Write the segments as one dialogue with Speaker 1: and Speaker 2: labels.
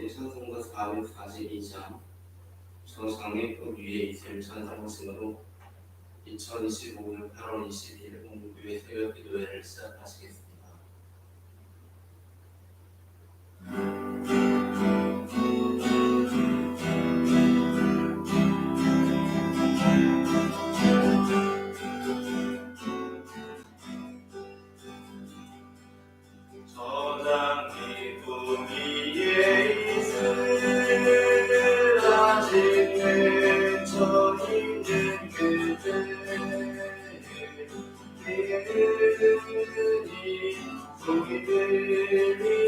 Speaker 1: 법의 찬성과 442장 정상의 법 위에 이틀 찬성하심으로 2025년 8월 22일 공교회 새벽 기도회를 시작하시겠습니다.
Speaker 2: 소리들이 소리들이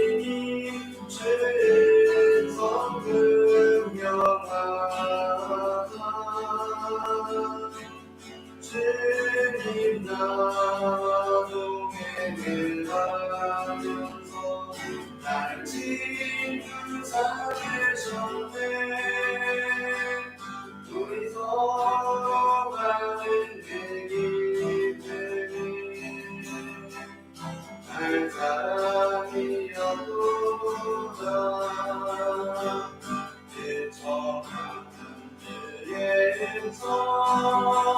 Speaker 2: Música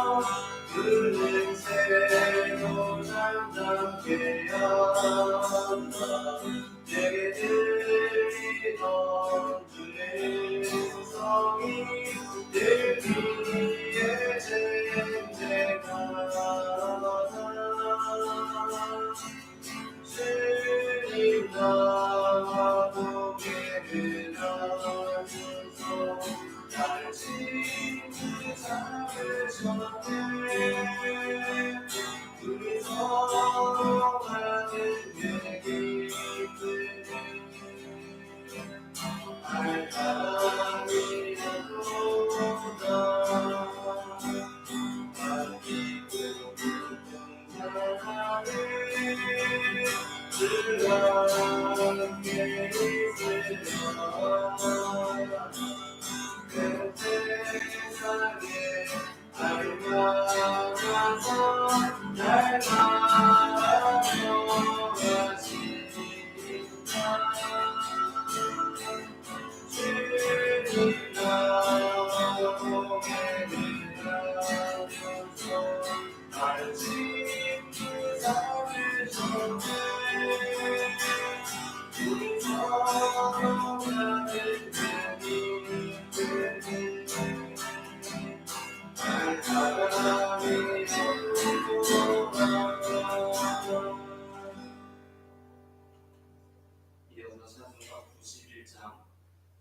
Speaker 1: 이어서 찬송가 91장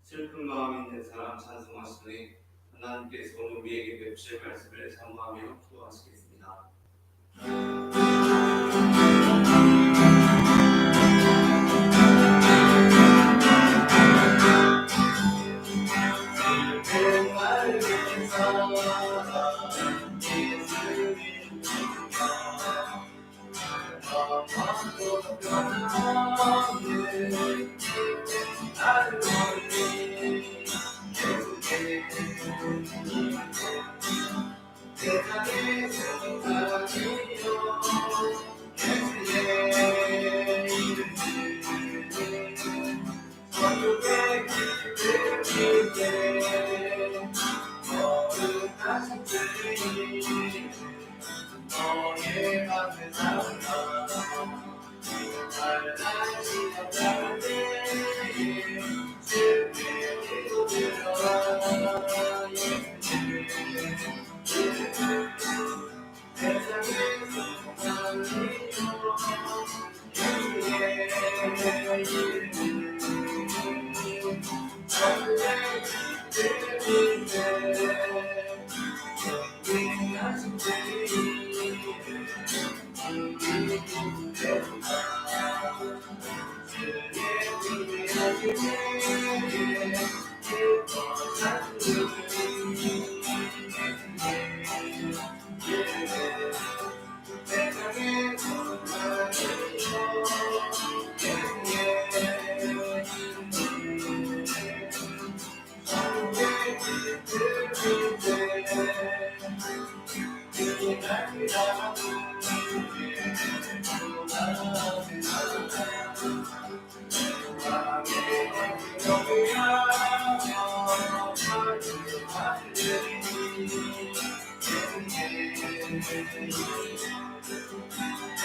Speaker 1: 슬픈 마음인 내 사람 찬송하시니 하나님께서 우리에게 맵실 말씀을 사모하며 기도하시겠습니다.
Speaker 2: overcome. Yeah.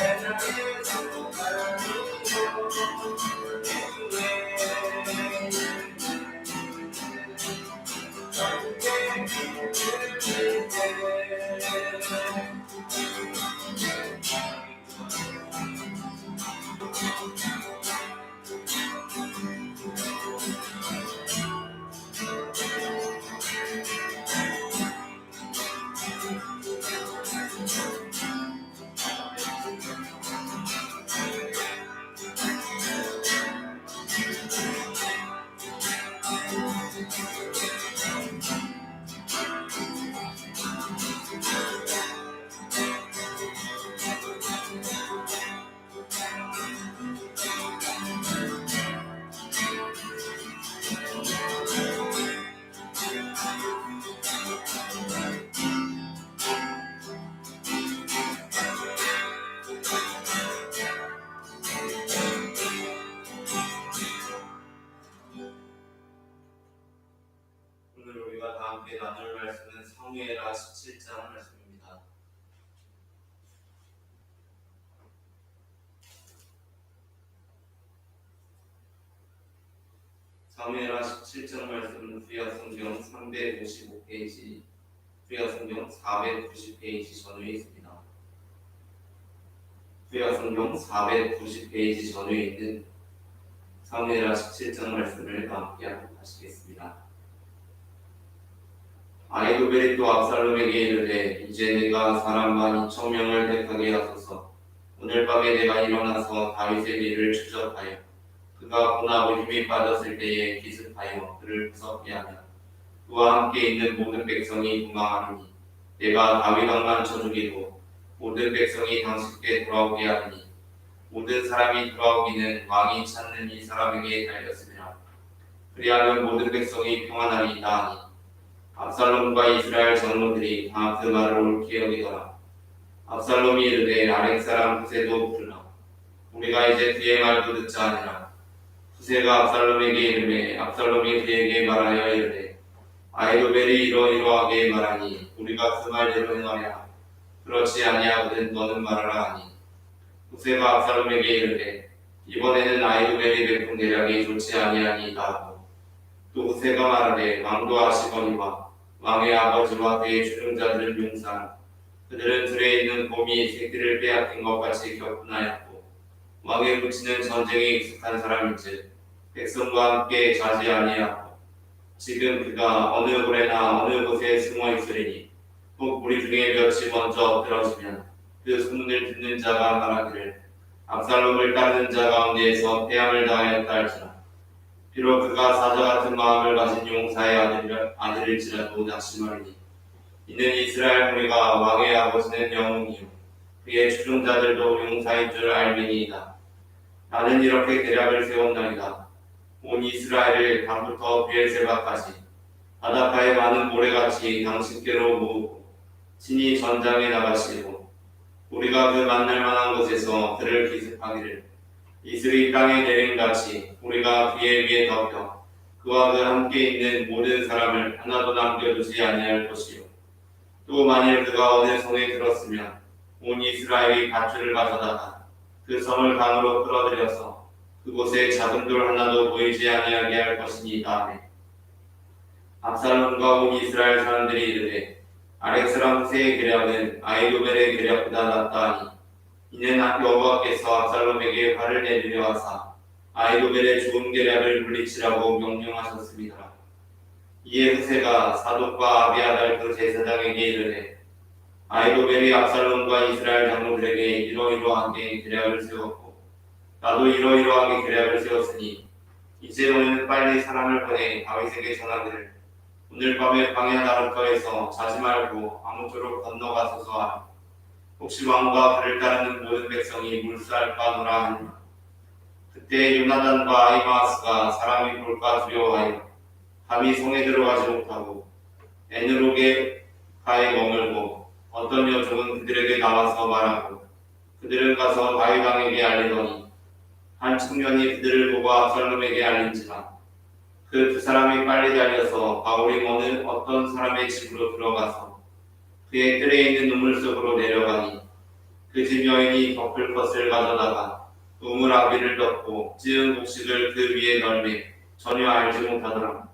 Speaker 1: And I 함께 나눌 말씀은 사무엘하 17장 말씀입니다. 사무엘하 17장 말씀은 구약 성경 355페이지, 구약 성경 490페이지 전후에 있습니다. 구약 성경 490페이지 전후에 있는 사무엘하 17장 말씀을 다 함께 하시겠습니다. 아이도벨이 또 압살롬에게 이르되 이제 내가 사람 만 2천 명을 택하게 하소서. 오늘 밤에 내가 일어나서 다윗의 일을 추적하여 그가 고나고 힘이 빠졌을 때에 기습하여 그를 구섭게 하며 그와 함께 있는 모든 백성이 도망하리니 내가 다윗 왕만 쳐주기로 모든 백성이 당신께 돌아오게 하리니 모든 사람이 돌아오기는 왕이 찾는 이 사람에게 달렸으리라. 그리하면 모든 백성이 평안하리이다 하니 압살롬과 이스라엘 장로들이 다 그 말을 옳게 여기더라. 압살롬이 이르되 아렉 사람 후세도 불러. 우리가 이제 그의 말도 듣자 하니라. 후세가 압살롬에게 이르매 압살롬이 그에게 말하여 이르되 아이도벨이 이러이러하게 말하니 우리가 그 말대로 행하랴. 그렇지 아니하거든 너는 말하라 하니 후세가 압살롬에게 이르되 이번에는 아이도벨이 베푼 대략이 좋지 아니하니이다 하고 또 후세가 말하되 왕도 하시거니와 왕의 아버지와 그의 주름자들을 용서한 그들은 들에 있는 곰이 새끼를 빼앗긴 것 같이 격분하였고 왕의 묻히는 전쟁에 익숙한 사람인즉 백성과 함께 자지 아니하고 지금 그가 어느 고래나 어느 곳에 숨어 있으리니 꼭 우리 중에 몇이 먼저 엎드러지면 그 소문을 듣는 자가 말하기를 압살롬을 따르는 자 가운데에서 패함을 당하였다 할지라 비록 그가 사자 같은 마음을 가진 용사의 아들, 아들일지라도 낙심하리니. 이는 이스라엘 무리가 왕의 아버지는 영웅이요. 그의 추종자들도 용사인 줄 알미니이다. 나는 이렇게 계략을 세웠나이다 온 이스라엘을 밤부터 비엘세바까지 바닷가의 많은 모래같이 당신께로 모으고 친히 전장에 나가시고 우리가 그 만날 만한 곳에서 그를 기습하기를 이슬이 땅에 내린 같이 우리가 그의 위에 덮여 그와 그 함께 있는 모든 사람을 하나도 남겨두지 아니할 것이요. 또 만일 그가 어느 성에 들었으면 온 이스라엘이 밧줄을 가져다가 그 성을 강으로 끌어들여서 그곳에 작은 돌 하나도 보이지 아니하게 할 것이니이다 하네 압살롬과 온 이스라엘 사람들이 이르되 아렉 사람 후세의 계략은 아이도벨의 계략보다 낫다 하니 이는 여호와께서 압살롬에게 화를 내리려 하사 아이도벨의 좋은 계략을 물리치라고 명령하셨습니다. 이에 후세가 사독과 아비아달 그 제사장에게 이르되 아이도벨이 압살롬과 이스라엘 장로들에게 이러이러하게 계략을 세웠고 나도 이러이러하게 계략을 세웠으니 이제 너희는 빨리 사람을 보내 다윗에게 전하기를 오늘 밤에 광야 나룻가에서 자지 말고 아무쪼록 건너가소서 하라. 혹시 왕과 그를 따르는 모든 백성이 물살까 노라 하니라. 그때 요나단과 아이마스가 사람이 볼까 두려워하여 감히 성에 들어가지 못하고 에누록에 가에 머물고 어떤 여종은 그들에게 나와서 말하고 그들은 가서 다윗 왕에게 알리더니 한 청년이 그들을 보고 압살롬에게 알린지라 그 두 사람이 빨리 달려서 바울이 머는 어떤 사람의 집으로 들어가서 그의 뜰에 있는 우물 속으로 내려가니 그 집 여인이 덮을 것을 가져다가 우물 아비를 덮고 찌은 곡식을 그 위에 널매 전혀 알지 못하더라.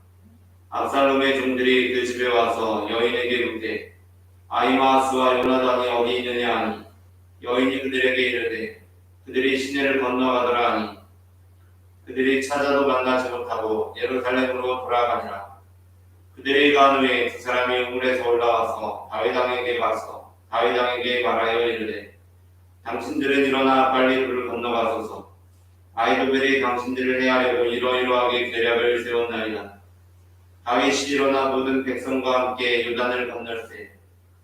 Speaker 1: 압살롬의 종들이 그 집에 와서 여인에게 묻되 아이마스와 요나단이 어디 있느냐 하니 여인이 그들에게 이르되 그들이 시내를 건너가더라 하니 그들이 찾아도 만나지 못하고 예루살렘으로 돌아가니라. 그들이 간 후에 두 사람이 우물에서 올라와서 다윗왕에게 가서 다윗왕에게 말하여 이르되 당신들은 일어나 빨리 그를 건너가소서 아이도벨이 당신들을 해하려고 이러이러하게 계략을 세웠나이다. 다윗이 일어나 모든 백성과 함께 요단을 건널세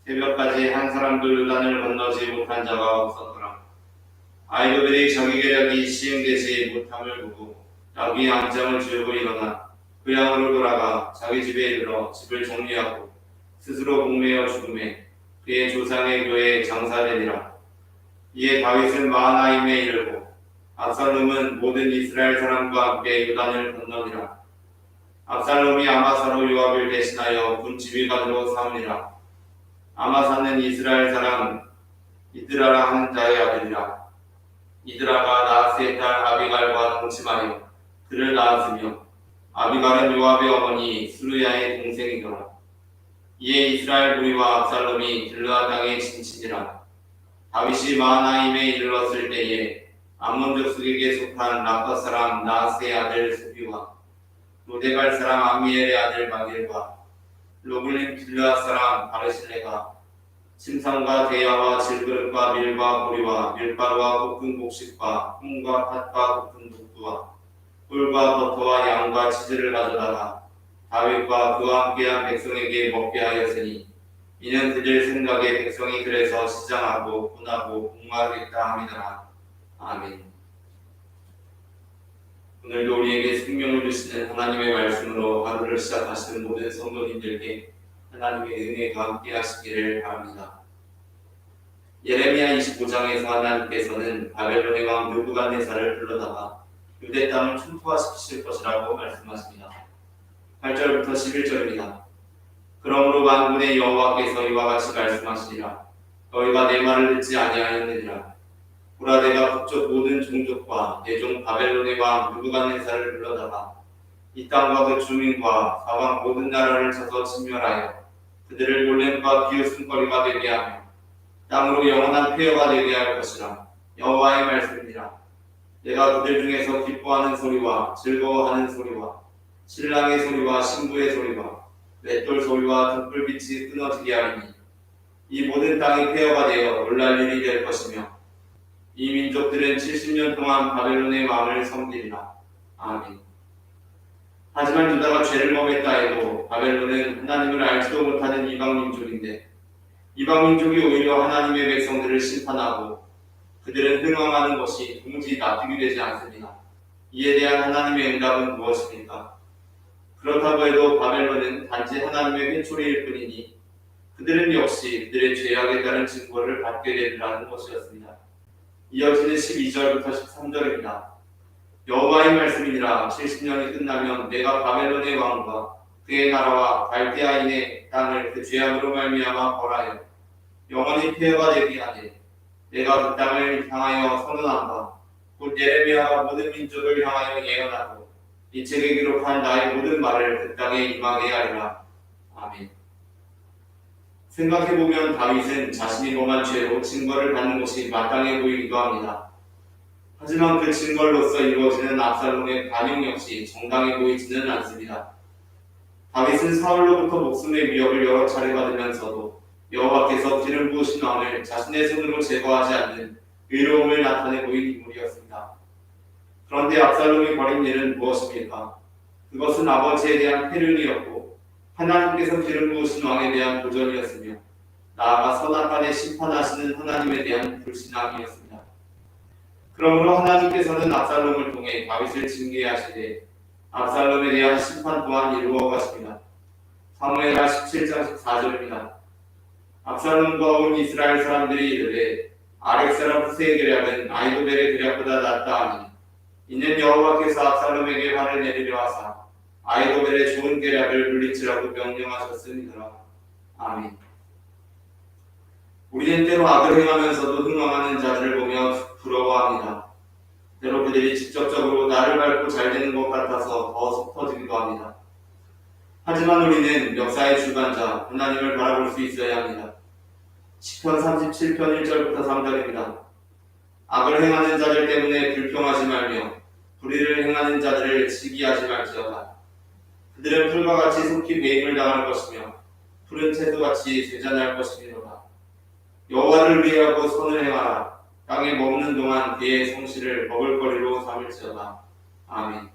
Speaker 1: 새벽까지 한 사람도 요단을 건너지 못한 자가 없었더라. 아이도벨이 자기 계략이 시행되지 못함을 보고 나귀 안장을 지우고 일어나 고향으로 돌아가 자기 집에 이르러 집을 정리하고 스스로 공매어 죽음에 그의 조상의 교회에 장사되니라. 이에 다윗은 마하나임에 이르고 압살롬은 모든 이스라엘 사람과 함께 요단을 건너니라. 압살롬이 아마사로 요압을 대신하여 군 지휘관으로 삼으니라. 아마사는 이스라엘 사람 이드라라 하는 자의 아들이라. 이드라가 나스의 딸 아비갈과 동침하여 그를 낳았으며 아비갈은 요압의 어머니 수르야의 동생이더라. 이에 이스라엘 무리와 압살롬이 들르아 땅에 진친이라. 다윗이 마하나임에 이르렀을 때에 암몬 족속에게 속한 라파 사람 나스의 아들 수비와 로데갈 사람 아미엘의 아들 마길과 로블린 빌르아 사람 바르실레가 침상과 대야와 질그릇과 밀과 보리와 밀가루와 볶은 곡식과 콩과 팥과 볶은 북두와 꿀과 버터와 양과 치즈를 가져다가 다윗과 그와 함께한 백성에게 먹게 하였으니 이는 그들 생각에 백성이 그래서 시장하고 분하고 공마하겠다 함이더라. 아멘. 오늘도 우리에게 생명을 주시는 하나님의 말씀으로 하루를 시작하시는 모든 성도님들께 하나님의 은혜가 함께 하시기를 바랍니다. 예레미야 25장에서 하나님께서는 바벨론의 왕 느부갓네살을 불러다가 유대 땅을 충포화시키실 것이라고 말씀하십니다. 8절부터 11절입니다. 그러므로 만군의 여호와께서 이와 같이 말씀하시리라 너희가 내 말을 듣지 아니하였느니라 보라 내가 북쪽 모든 종족과 내종 바벨론의 왕 느부갓네살을 불러다가 이 땅과 그 주민과 사방 모든 나라를 쳐서 진멸하여 그들을 놀램과 비웃음거리가 되게 하며 땅으로 영원한 폐허가 되게 할 것이라 여호와의 말씀이니라 내가 그들 중에서 기뻐하는 소리와 즐거워하는 소리와 신랑의 소리와 신부의 소리와 맷돌 소리와 등불빛이 끊어지게 하리니 이 모든 땅이 폐허가 되어 놀랄 일이 될 것이며 이 민족들은 70년 동안 바벨론의 왕을 섬기리라. 아멘. 하지만 유다가 죄를 범했다 해도 바벨론은 하나님을 알지도 못하는 이방 민족인데 이방 민족이 오히려 하나님의 백성들을 심판하고 그들은 흥황하는 것이 도무지 납득이 되지 않습니다. 이에 대한 하나님의 응답은 무엇입니까? 그렇다고 해도 바벨론은 단지 하나님의 회초리일 뿐이니 그들은 역시 그들의 죄악에 따른 증거를 받게 되리라는 것이었습니다. 이어지는 12절부터 13절입니다. 여호와의 말씀이니라 70년이 끝나면 내가 바벨론의 왕과 그의 나라와 갈대아인의 땅을 그 죄악으로 말미암아 벌하여 영원히 폐허가 되게 하되 내가 그 땅을 향하여 선언한 바곧 예레미야가 모든 민족을 향하여 예언하고 이 책에 기록한 나의 모든 말을 그 땅에 임하게 하리라. 아멘. 생각해보면 다윗은 자신이 범한 죄로 증거를 받는 것이 마땅해 보이기도 합니다. 하지만 그 증거로서 이루어지는 압살롬의 반영 역시 정당해 보이지는 않습니다. 다윗은 사울로부터 목숨의 위협을 여러 차례 받으면서도 여호와께서 기름 부으신 왕을 자신의 손으로 제거하지 않는 의로움을 나타내 보인 인물이었습니다. 그런데 압살롬이 벌인 일은 무엇입니까? 그것은 아버지에 대한 폐륜이었고 하나님께서 기름 부으신 왕에 대한 도전이었으며 나아가 선악간에 심판하시는 하나님에 대한 불신앙이었습니다. 그러므로 하나님께서는 압살롬을 통해 다윗을 징계하시되 압살롬에 대한 심판 또한 이루어 가십니다. 사무엘하 17장 14절입니다. 압살롬과 온 이스라엘 사람들이 이르되 아렉 사람 계략은 아이도벨의 계략보다 낫다 하니 이는 여호와께서 압살롬에게 화를 내리려 하사 아이도벨의 좋은 계략을 물리치라고 명령하셨습니다. 아멘. 우리는 때로 악을 행하면서도 흥망하는 자들을 보며 부러워합니다. 때로 그들이 직접적으로 나를 밟고 잘 되는 것 같아서 더 슬퍼지기도 합니다. 하지만 우리는 역사의 주관자 하나님을 바라볼 수 있어야 합니다. 시편 37편 1절부터 3절입니다. 악을 행하는 자들 때문에 불평하지 말며 불의를 행하는 자들을 시기하지 말지어다. 그들은 풀과 같이 속히 배임을 당할 것이며 푸른 채소같이 세잔할 것이니로다. 여호와를 위하고 선을 행하라. 땅에 머무는 동안 그의 성실을 먹을 거리로 삼을지어다. 아멘.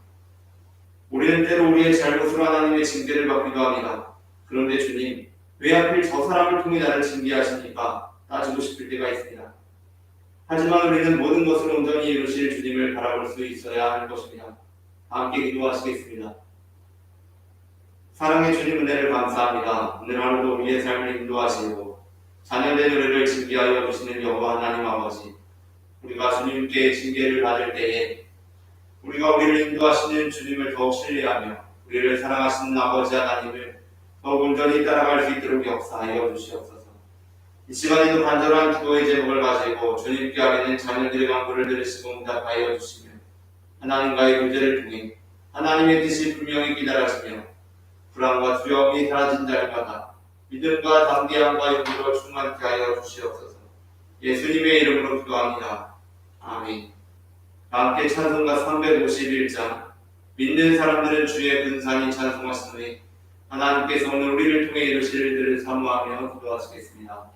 Speaker 1: 우리는 때로 우리의 잘못으로 하나님의 징계를 받기도 합니다. 그런데 주님, 왜 하필 저 사람을 통해 나를 징계하십니까? 따지고 싶을 때가 있습니다. 하지만 우리는 모든 것을 온전히 이루실 주님을 바라볼 수 있어야 할 것입니다. 함께 기도하시겠습니다. 사랑의 주님 은혜를 감사합니다. 오늘 하루도 우리의 삶을 인도하시고 자녀된 우리를 징계하여 주시는 여호와 하나님 아버지 우리가 주님께 징계를 받을 때에 우리가 우리를 인도하시는 주님을 더욱 신뢰하며 우리를 사랑하시는 아버지 하나님을 더욱 온전히 따라갈 수 있도록 역사하여 주시옵소서. 이 시간에도 간절한 기도의 제목을 가지고 주님께 아뢰는 자녀들의 간구를 들으시고 응답하여 주시며 하나님과의 교제를 통해 하나님의 뜻이 분명히 기다려지며 불안과 두려움이 사라진 자리마다 믿음과 담대함과 용기로 충만케 하여 주시옵소서. 예수님의 이름으로 기도합니다. 아멘. 함께 찬송가 351장 믿는 사람들은 주의 근산이 찬송하시노니 하나님께서 오늘 우리를 통해 이루실 일들을 사모하며 기도하시겠습니다.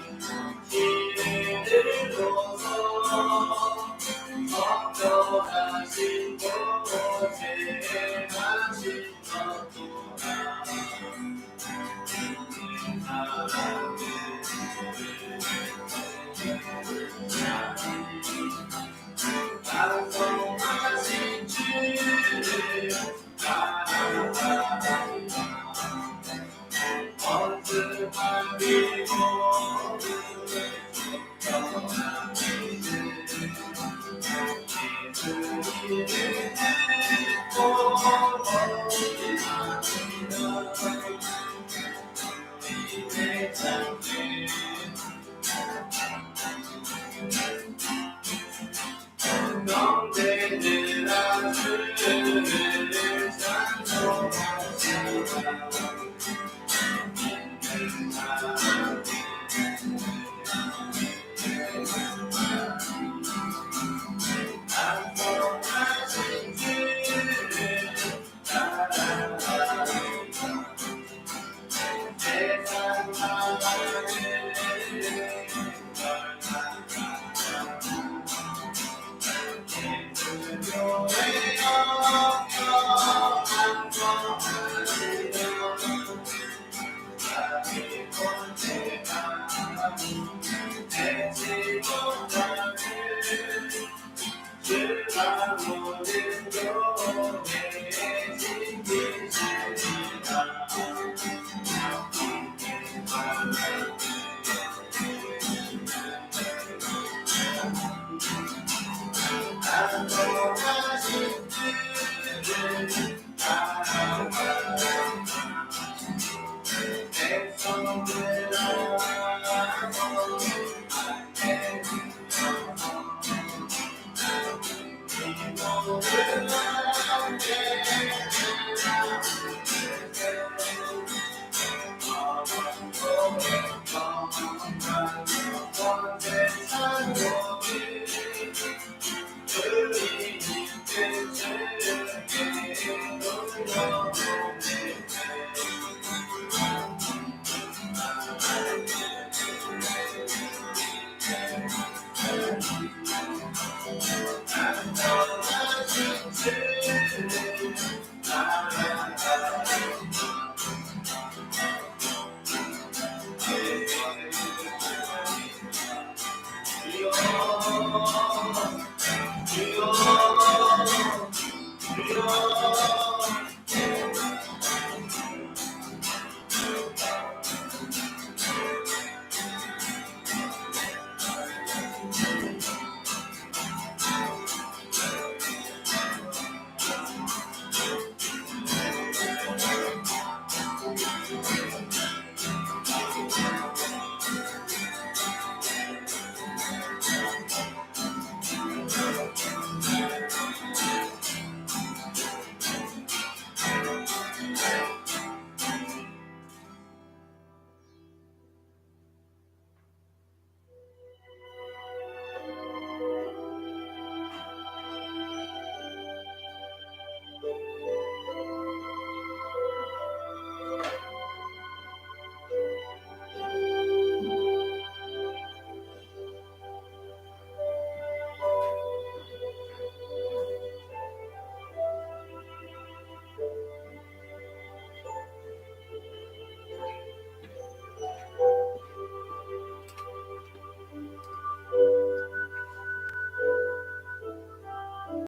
Speaker 2: 주시옵소서